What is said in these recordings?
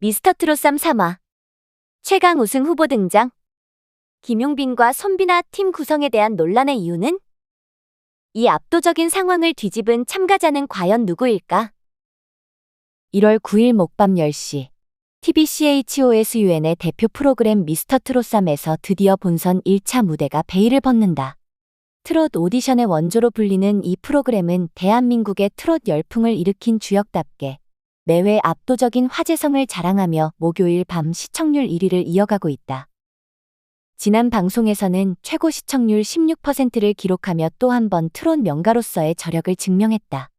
미스터 트롯3 3화 최강 우승 후보 등장 김용빈과 손비나 팀 구성에 대한 논란의 이유는? 이 압도적인 상황을 뒤집은 참가자는 과연 누구일까? 1월 9일 목밤 10시 TBCHOSUN의 대표 프로그램 미스터 트롯3에서 드디어 본선 1차 무대가 베일을 벗는다. 트롯 오디션의 원조로 불리는 이 프로그램은 대한민국의 트롯 열풍을 일으킨 주역답게 매회 압도적인 화제성을 자랑하며 목요일 밤 시청률 1위를 이어가고 있다. 지난 방송에서는 최고 시청률 16%를 기록하며 또 한 번 트롯 명가로서의 저력을 증명했다.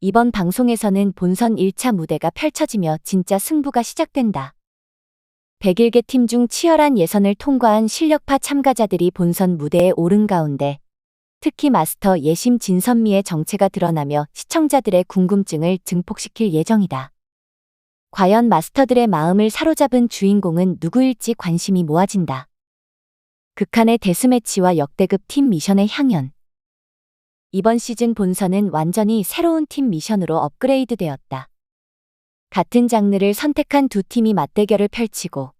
이번 방송에서는 본선 1차 무대가 펼쳐지며 진짜 승부가 시작된다. 101개 팀 중 치열한 예선을 통과한 실력파 참가자들이 본선 무대에 오른 가운데 특히 마스터 예심 진선미의 정체가 드러나며 시청자들의 궁금증을 증폭시킬 예정이다. 과연 마스터들의 마음을 사로잡은 주인공은 누구일지 관심이 모아진다. 극한의 데스매치와 역대급 팀 미션의 향연. 이번 시즌 본선은 완전히 새로운 팀 미션으로 업그레이드 되었다. 같은 장르를 선택한 두 팀이 맞대결을 펼치고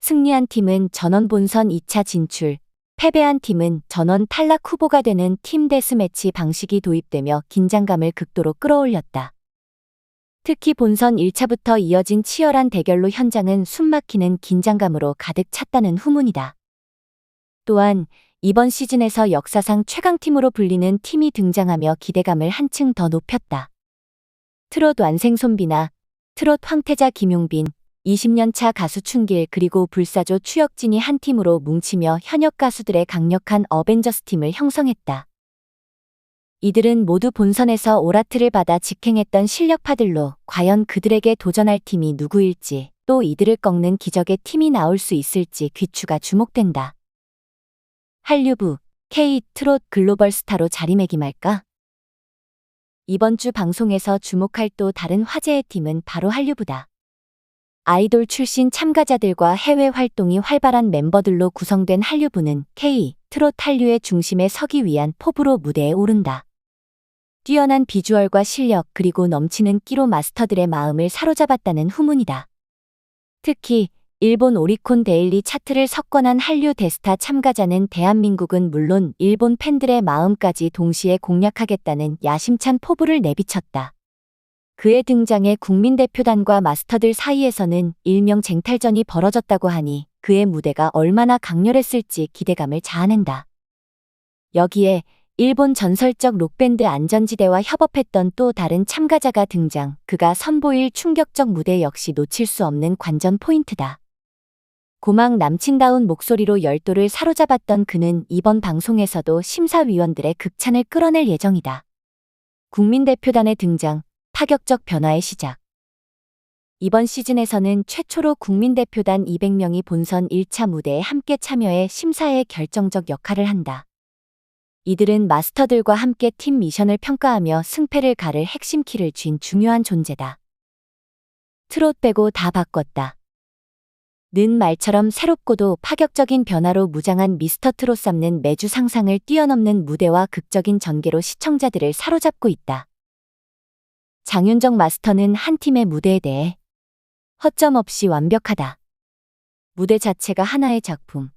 승리한 팀은 전원 본선 2차 진출, 패배한 팀은 전원 탈락 후보가 되는 팀 데스매치 방식이 도입되며 긴장감을 극도로 끌어올렸다. 특히 본선 1차부터 이어진 치열한 대결로 현장은 숨막히는 긴장감으로 가득 찼다는 후문이다. 또한 이번 시즌에서 역사상 최강팀으로 불리는 팀이 등장하며 기대감을 한층 더 높였다. 트롯 완생 손비나 트롯 황태자 김용빈, 20년차 가수 춘길 그리고 불사조 추혁진이 한 팀으로 뭉치며 현역 가수들의 강력한 어벤져스 팀을 형성했다. 이들은 모두 본선에서 오라트를 받아 직행했던 실력파들로 과연 그들에게 도전할 팀이 누구일지 또 이들을 꺾는 기적의 팀이 나올 수 있을지 귀추가 주목된다. 한류부 K 트롯 글로벌 스타로 자리매김할까? 이번 주 방송에서 주목할 또 다른 화제의 팀은 바로 한류부다. 아이돌 출신 참가자들과 해외 활동이 활발한 멤버들로 구성된 한류부는 K 트롯 한류의 중심에 서기 위한 포부로 무대에 오른다. 뛰어난 비주얼과 실력 그리고 넘치는 끼로 마스터들의 마음을 사로잡았다는 후문이다. 특히 일본 오리콘 데일리 차트를 석권한 한류 데스타 참가자는 대한민국은 물론 일본 팬들의 마음까지 동시에 공략하겠다는 야심찬 포부를 내비쳤다. 그의 등장에 국민 대표단과 마스터들 사이에서는 일명 쟁탈전이 벌어졌다고 하니 그의 무대가 얼마나 강렬했을지 기대감을 자아낸다. 여기에 일본 전설적 록밴드 안전지대와 협업했던 또 다른 참가자가 등장, 그가 선보일 충격적 무대 역시 놓칠 수 없는 관전 포인트다. 고막 남친다운 목소리로 열도를 사로잡았던 그는 이번 방송에서도 심사위원들의 극찬을 끌어낼 예정이다. 국민대표단의 등장, 파격적 변화의 시작. 이번 시즌에서는 최초로 국민대표단 200명이 본선 1차 무대에 함께 참여해 심사에 결정적 역할을 한다. 이들은 마스터들과 함께 팀 미션을 평가하며 승패를 가를 핵심 키를 쥔 중요한 존재다. 트롯 빼고 다 바꿨다. 는 말처럼 새롭고도 파격적인 변화로 무장한 미스터 트롯 삼는 매주 상상을 뛰어넘는 무대와 극적인 전개로 시청자들을 사로잡고 있다. 장윤정 마스터는 한 팀의 무대에 대해 허점 없이 완벽하다. 무대 자체가 하나의 작품.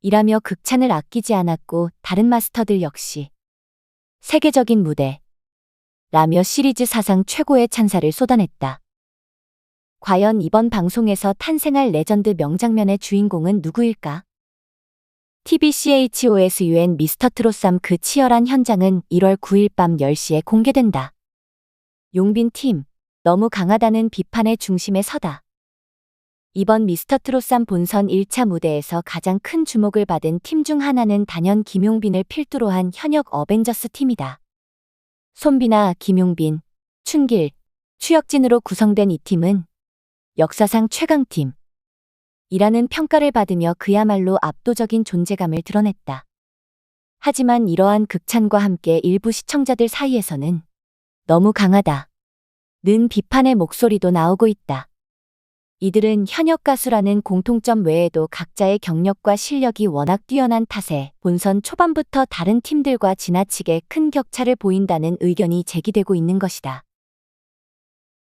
이라며 극찬을 아끼지 않았고 다른 마스터들 역시 세계적인 무대. 라며 시리즈 사상 최고의 찬사를 쏟아냈다. 과연 이번 방송에서 탄생할 레전드 명장면의 주인공은 누구일까? TBCHOSUN 미스터 트롯3 그 치열한 현장은 1월 9일 밤 10시에 공개된다. 용빈 팀, 너무 강하다는 비판의 중심에 서다. 이번 미스터 트롯3 본선 1차 무대에서 가장 큰 주목을 받은 팀 중 하나는 단연 김용빈을 필두로 한 현역 어벤져스 팀이다. 손비나 김용빈, 춘길, 추혁진으로 구성된 이 팀은 역사상 최강팀. 이라는 평가를 받으며 그야말로 압도적인 존재감을 드러냈다. 하지만 이러한 극찬과 함께 일부 시청자들 사이에서는 너무 강하다. 는 비판의 목소리도 나오고 있다. 이들은 현역 가수라는 공통점 외에도 각자의 경력과 실력이 워낙 뛰어난 탓에 본선 초반부터 다른 팀들과 지나치게 큰 격차를 보인다는 의견이 제기되고 있는 것이다.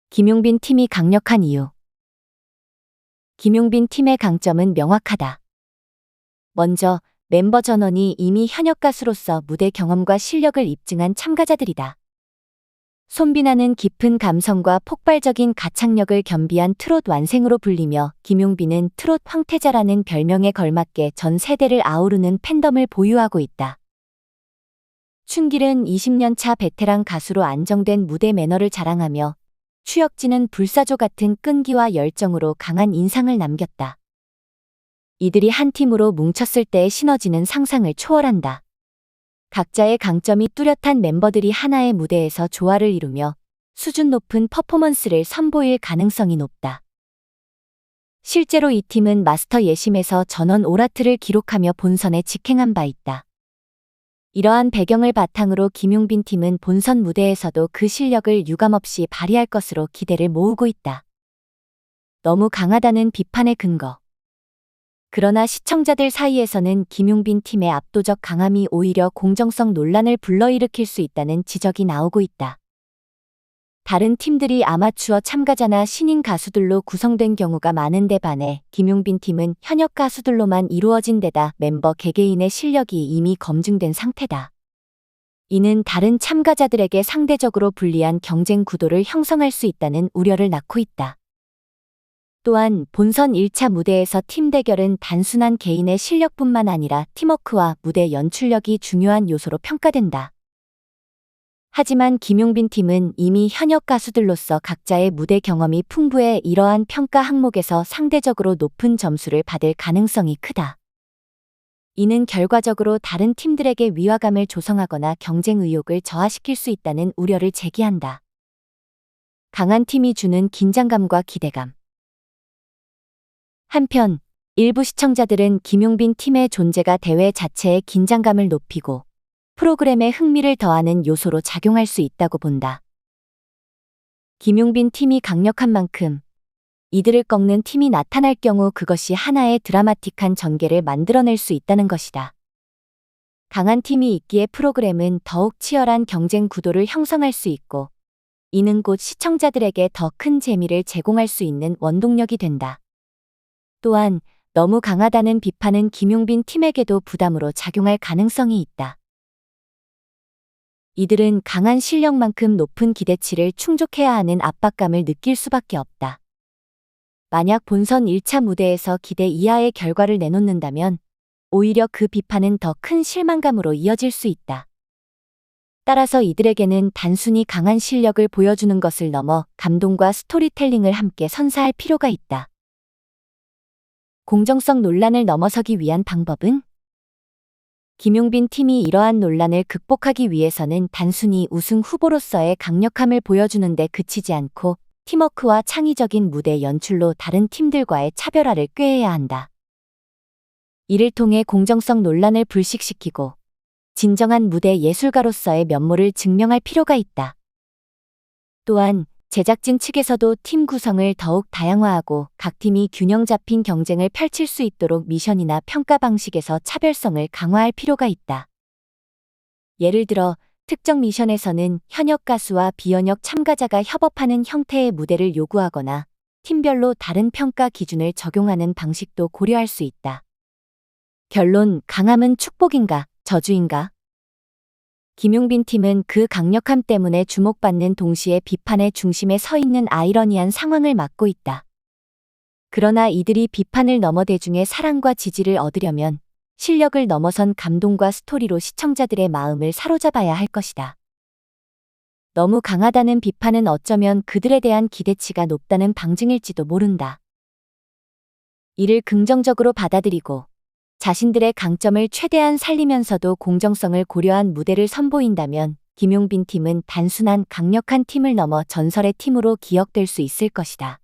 김용빈 팀이 강력한 이유. 김용빈 팀의 강점은 명확하다. 먼저 멤버 전원이 이미 현역 가수로서 무대 경험과 실력을 입증한 참가자들이다. 손비나는 깊은 감성과 폭발적인 가창력을 겸비한 트롯 완생으로 불리며 김용빈은 트롯 황태자라는 별명에 걸맞게 전 세대를 아우르는 팬덤을 보유하고 있다. 춘길은 20년 차 베테랑 가수로 안정된 무대 매너를 자랑하며 추혁진은 불사조 같은 끈기와 열정으로 강한 인상을 남겼다. 이들이 한 팀으로 뭉쳤을 때의 시너지는 상상을 초월한다. 각자의 강점이 뚜렷한 멤버들이 하나의 무대에서 조화를 이루며 수준 높은 퍼포먼스를 선보일 가능성이 높다. 실제로 이 팀은 마스터 예심에서 전원 오라트를 기록하며 본선에 직행한 바 있다. 이러한 배경을 바탕으로 김용빈 팀은 본선 무대에서도 그 실력을 유감없이 발휘할 것으로 기대를 모으고 있다. 너무 강하다는 비판의 근거. 그러나 시청자들 사이에서는 김용빈 팀의 압도적 강함이 오히려 공정성 논란을 불러일으킬 수 있다는 지적이 나오고 있다. 다른 팀들이 아마추어 참가자나 신인 가수들로 구성된 경우가 많은데 반해 김용빈 팀은 현역 가수들로만 이루어진 데다 멤버 개개인의 실력이 이미 검증된 상태다. 이는 다른 참가자들에게 상대적으로 불리한 경쟁 구도를 형성할 수 있다는 우려를 낳고 있다. 또한 본선 1차 무대에서 팀 대결은 단순한 개인의 실력뿐만 아니라 팀워크와 무대 연출력이 중요한 요소로 평가된다. 하지만 김용빈 팀은 이미 현역 가수들로서 각자의 무대 경험이 풍부해 이러한 평가 항목에서 상대적으로 높은 점수를 받을 가능성이 크다. 이는 결과적으로 다른 팀들에게 위화감을 조성하거나 경쟁 의욕을 저하시킬 수 있다는 우려를 제기한다. 강한 팀이 주는 긴장감과 기대감. 한편 일부 시청자들은 김용빈 팀의 존재가 대회 자체의 긴장감을 높이고 프로그램에 흥미를 더하는 요소로 작용할 수 있다고 본다. 김용빈 팀이 강력한 만큼 이들을 꺾는 팀이 나타날 경우 그것이 하나의 드라마틱한 전개를 만들어낼 수 있다는 것이다. 강한 팀이 있기에 프로그램은 더욱 치열한 경쟁 구도를 형성할 수 있고 이는 곧 시청자들에게 더 큰 재미를 제공할 수 있는 원동력이 된다. 또한 너무 강하다는 비판은 김용빈 팀에게도 부담으로 작용할 가능성이 있다. 이들은 강한 실력만큼 높은 기대치를 충족해야 하는 압박감을 느낄 수밖에 없다. 만약 본선 1차 무대에서 기대 이하의 결과를 내놓는다면 오히려 그 비판은 더 큰 실망감으로 이어질 수 있다. 따라서 이들에게는 단순히 강한 실력을 보여주는 것을 넘어 감동과 스토리텔링을 함께 선사할 필요가 있다. 공정성 논란을 넘어서기 위한 방법은? 김용빈 팀이 이러한 논란을 극복하기 위해서는 단순히 우승 후보로서의 강력함을 보여주는 데 그치지 않고 팀워크와 창의적인 무대 연출로 다른 팀들과의 차별화를 꾀해야 한다. 이를 통해 공정성 논란을 불식시키고 진정한 무대 예술가로서의 면모를 증명할 필요가 있다. 또한 제작진 측에서도 팀 구성을 더욱 다양화하고 각 팀이 균형 잡힌 경쟁을 펼칠 수 있도록 미션이나 평가 방식에서 차별성을 강화할 필요가 있다. 예를 들어 특정 미션에서는 현역 가수와 비현역 참가자가 협업하는 형태의 무대를 요구하거나 팀별로 다른 평가 기준을 적용하는 방식도 고려할 수 있다. 결론, 강함은 축복인가, 저주인가? 김용빈 팀은 그 강력함 때문에 주목받는 동시에 비판의 중심에 서 있는 아이러니한 상황을 맡고 있다. 그러나 이들이 비판을 넘어 대중의 사랑과 지지를 얻으려면 실력을 넘어선 감동과 스토리로 시청자들의 마음을 사로잡아야 할 것이다. 너무 강하다는 비판은 어쩌면 그들에 대한 기대치가 높다는 방증일지도 모른다. 이를 긍정적으로 받아들이고 자신들의 강점을 최대한 살리면서도 공정성을 고려한 무대를 선보인다면 김용빈 팀은 단순한 강력한 팀을 넘어 전설의 팀으로 기억될 수 있을 것이다.